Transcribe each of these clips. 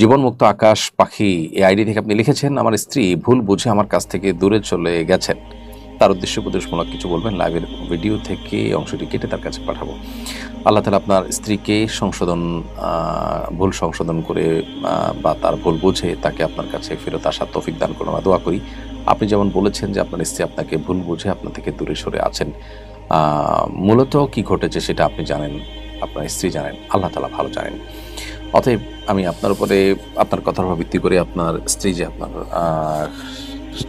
জীবনমুক্ত আকাশ পাখি, এই আইডি থেকে আপনি লিখেছেন, আমার স্ত্রী ভুল বুঝে আমার কাছ থেকে দূরে চলে গেছেন। তার উদ্দেশ্য উপদেশমূলক কিছু বলবেন? লাইভের ভিডিও থেকে অংশটি কেটে তার কাছে পাঠাবো। আল্লাহ তালা আপনার স্ত্রীকে সংশোধন ভুল সংশোধন করে বা তার ভুল বুঝে তাকে আপনার কাছে ফেরত আসার তৌফিক দান করুন। দোয়া করি। আপনি যেমন বলেছেন যে আপনার স্ত্রী আপনাকে ভুল বুঝে আপনার থেকে দূরে সরে আছেন মূলত কি ঘটেছে সেটা আপনি জানেন, আপনার স্ত্রী জানেন, আল্লাহ তালা ভালো জানেন। অতএব আমি আপনার উপরে আপনার কথার উপর ভিত্তি করে আপনার স্ত্রী যে আপনার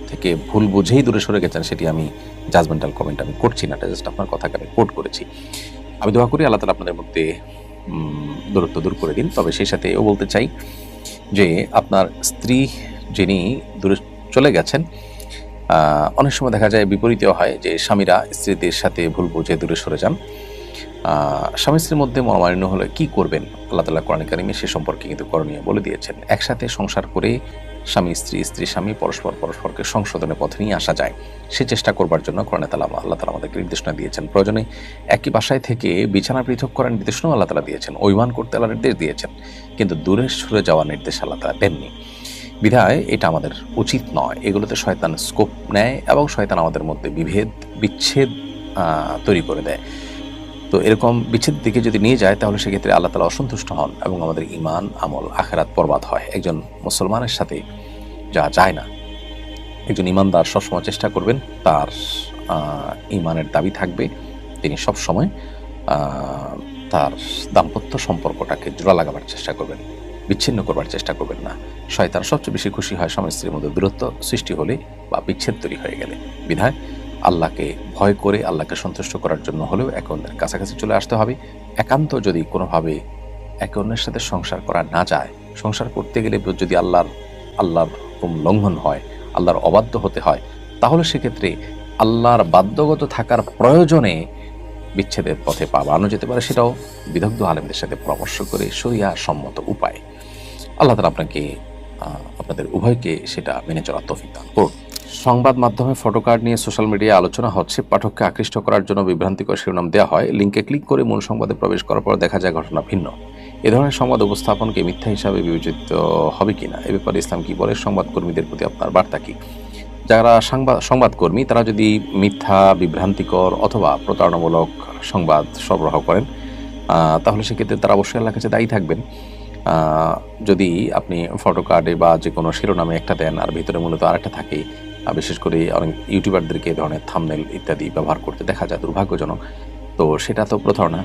থেকে ভুল বুঝেই দূরে সরে গেছেন সেটি আমি জাজমেন্টাল কমেন্ট আমি করছি না জাস্ট আপনার কথাকে আমি কোট করেছি। আমি দোয়া করি আল্লাহ তালা আপনাদের মধ্যে দূরত্ব দূর করে দিন। তবে সেই সাথে এও বলতে চাই যে আপনার স্ত্রী যিনি দূরে চলে গেছেন অনেক সময় দেখা যায় বিপরীতেও হয় যে স্বামীরা স্ত্রীদের সাথে ভুল বুঝে দূরে সরে যান। স্বামী স্ত্রীর মধ্যে মনোমালিন্য হলে কি করবেন? আল্লাহ তালা কোরআন সে সম্পর্কে কিন্তু করণীয় বলে দিয়েছেন। একসাথে সংসার করে স্বামী, স্ত্রী স্ত্রী, স্বামী পরস্পর পরস্পরকে সংশোধনের পথে নিয়ে আসা যায়। সে চেষ্টা করবার জন্য কোরআনে তালা আল্লাহ তালা আমাদেরকে নির্দেশনা দিয়েছেন। প্রয়োজনে একই বাসায় থেকে বিছানা পৃথক করার নির্দেশনাও আল্লাহ তালা দিয়েছেন। অভিমান করতে আল্লাহ নির্দেশ দিয়েছেন। কিন্তু দূরে সরে যাওয়ার নির্দেশ আল্লাহ তালা দেননি। বিধায় এটা আমাদের উচিত নয়। এগুলোতে শয়তান স্কোপ নেয় এবং শয়তান আমাদের মধ্যে বিভেদ, বিচ্ছেদ তৈরি করে দেয়। তো এরকম বিচ্ছেদ দিকে যদি নিয়ে যায় তাহলে সেক্ষেত্রে আল্লাহ তালা অসন্তুষ্ট হন এবং আমাদের ইমান আমল আখেরাত বরবাদ হয়। একজন মুসলমানের সাথে যা যায় না একজন ইমানদার সবসময় চেষ্টা করবেন তার ইমানের দাবি থাকবে। তিনি সবসময় আহ, তার দাম্পত্য সম্পর্কটাকে জোড়া লাগাবার চেষ্টা করবেন বিচ্ছিন্ন করবার চেষ্টা করবেন না। শয়তান সবচেয়ে বেশি খুশি হয় স্বামী স্ত্রীর মধ্যে দূরত্ব সৃষ্টি হলে বা বিচ্ছেদ তৈরি হয়ে গেলে। বিধায় আল্লাহকে ভয় করে, আল্লাহকে সন্তুষ্ট করার জন্য হলেও একে অন্যের কাছাকাছি চলে আসতে হবে। একান্ত যদি কোনোভাবে একে অন্যের সাথে সংসার করা না যায়, সংসার করতে গেলে যদি আল্লাহর আল্লাহর হুকুম লঙ্ঘন হয়, আল্লাহর অবাধ্য হতে হয়, তাহলে সেক্ষেত্রে আল্লাহর বাধ্যগত থাকার প্রয়োজনে বিচ্ছেদের পথে পা বাড়ানো যেতে পারে। সেটাও বিদগ্ধ আলেমদের সাথে পরামর্শ করে সরিয়া সম্মত উপায়। আল্লাহ তালা আপনাকে আপনাদের উভয়কে সেটা মেনে চলার তৌফিক দান করুন। সংবাদ মাধ্যমে ফটো কার্ড নিয়ে সোশ্যাল মিডিয়ায় আলোচনা হচ্ছে। পাঠককে আকৃষ্ট করার জন্য বিভ্রান্তিকর শিরোনাম দেওয়া হয়। লিঙ্কে ক্লিক করে মূল সংবাদে প্রবেশ করার পর দেখা যায় ঘটনা ভিন্ন। এ ধরনের সংবাদ উপস্থাপনকে মিথ্যা হিসাবে বিবেচিত হবে কিনা? এ ব্যাপারে ইসলাম কি বলে? সংবাদকর্মীদের প্রতি আপনার বার্তা কি? যারা সংবাদ সংবাদকর্মী, তারা যদি মিথ্যা, বিভ্রান্তিকর অথবা প্রতারণামূলক সংবাদ সরবরাহ করেন তাহলে সেক্ষেত্রে তারা অবশ্যই আল্লাহর কাছে দায়ী থাকবেন। যদি আপনি ফটো কার্ডে বা যে কোনো শিরোনামে একটা দেন, আর ভিতরে মূলত আরেকটা থাকে বিশেষ করে অনেক ইউটিউবারদেরকে এই ধরনের থামনেল ইত্যাদি ব্যবহার করতে দেখা যায়, দুর্ভাগ্যজনক। তো সেটা তো প্রতারণা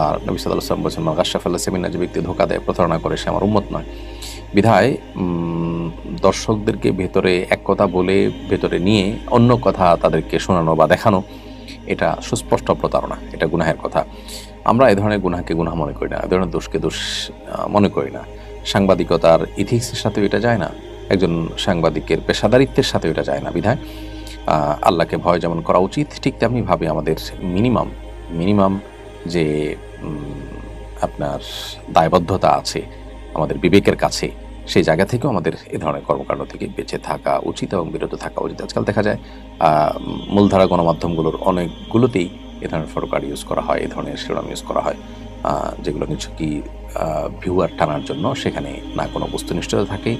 আর নবী সাল্লাহ সাল্লাম বলছেন মাগাশাফ আল্লাহ সেমিনা যে ব্যক্তি ধোকা দেয়, প্রতারণা করে, সে আমার উন্মত নয়। বিধায় দর্শকদেরকে ভেতরে এক কথা বলে, ভেতরে নিয়ে অন্য কথা তাদেরকে শোনানো বা দেখানো, এটা সুস্পষ্ট প্রতারণা, এটা গুনাহের কথা। আমরা এ ধরনের গুনাহকে গুনাহ মনে করি না, এ ধরনের দোষকে দোষ মনে করি না। সাংবাদিকতার ইথিক্সের সাথে এটা যায় না। একজন সাংবাদিকের পেশাদারিত্বের সাথে এটা যায় না বিধায়। আল্লাহকে ভয় যেমন করা উচিত, ঠিক তেমনিভাবে আমাদের মিনিমাম মিনিমাম যে আপনার দায়বদ্ধতা আছে, আমাদের বিবেকের কাছে, সেই জায়গা থেকেও আমাদের এ ধরনের কর্মকাণ্ড থেকে বেঁচে থাকা উচিত এবং বিরত থাকা উচিত। আজকাল দেখা যায় মূলধারা গণমাধ্যমগুলোর অনেকগুলোতেই এ ধরনের ফটো কার্ড ইউজ করা হয়, এ ধরনের শিরোনাম ইউজ করা হয় যেগুলো নিছকই ভিউয়ার টানার জন্য সেখানে না কোনো বস্তুনিষ্ঠতা থাকে।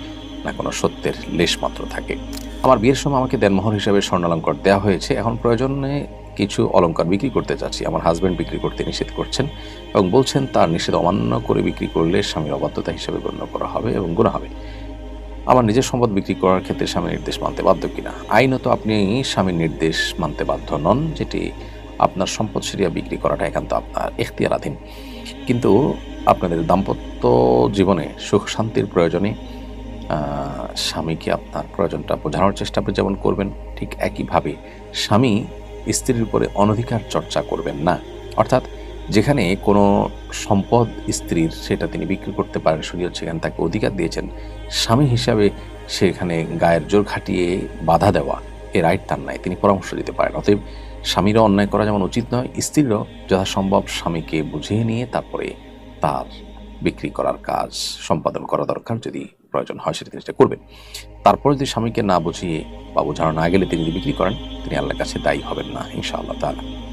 না কোনো সত্যের লেশ মাত্র থাকে। আমার বিয়ের সময় আমাকে দেনমোহর হিসাবে স্বর্ণালঙ্কার দেওয়া হয়েছে। এখন প্রয়োজনে কিছু অলংকার বিক্রি করতে চাচ্ছি। আমার হাজব্যান্ড বিক্রি করতে নিষেধ করছেন এবং বলছেন তার নিষেধ অমান্য করে বিক্রি করলে স্বামীর অবাধ্যতা হিসেবে গণ্য করা হবে এবং গুণা হবে। আমার নিজের সম্পদ বিক্রি করার ক্ষেত্রে স্বামীর নির্দেশ মানতে বাধ্য কিনা? আইনত আপনি স্বামীর নির্দেশ মানতে বাধ্য নন, যেটি আপনার সম্পদ সেরিয়া বিক্রি করাটা একান্ত আপনার এখতিয়ারাধীন। কিন্তু আপনাদের দাম্পত্য জীবনে সুখ শান্তির প্রয়োজনে স্বামীকে আপনার প্রয়োজনটা বোঝানোর চেষ্টা আপনি যেমন করবেন, ঠিক একইভাবে স্বামী স্ত্রীর উপরে অনধিকার চর্চা করবেন না। অর্থাৎ যেখানে কোনো সম্পদ স্ত্রীর সেটা তিনি বিক্রি করতে পারেন শরীয়ত সেখানে তাকে অধিকার দিয়েছেন, স্বামী হিসাবে সেখানে গায়ের জোর খাটিয়ে বাধা দেওয়া, এ রাইট তার নাই, তিনি পরামর্শ দিতে পারেন। অতএব স্বামীরও অন্যায় করা যেমন উচিত নয়, স্ত্রীরও যথাসম্ভব স্বামীকে বুঝিয়ে নিয়ে তারপরে তার বিক্রি করার কাজ, সম্পাদন করা দরকার যদি প্রয়োজন হয় সেটা তিনি করবেন। তারপর যদি স্বামীকে না বুঝিয়ে বা বোঝানো না গেলে তিনি যদি বিক্রি করেন, তিনি আল্লাহর কাছে দায়ী হবেন না, ইনশাআল্লাহ তাআলা।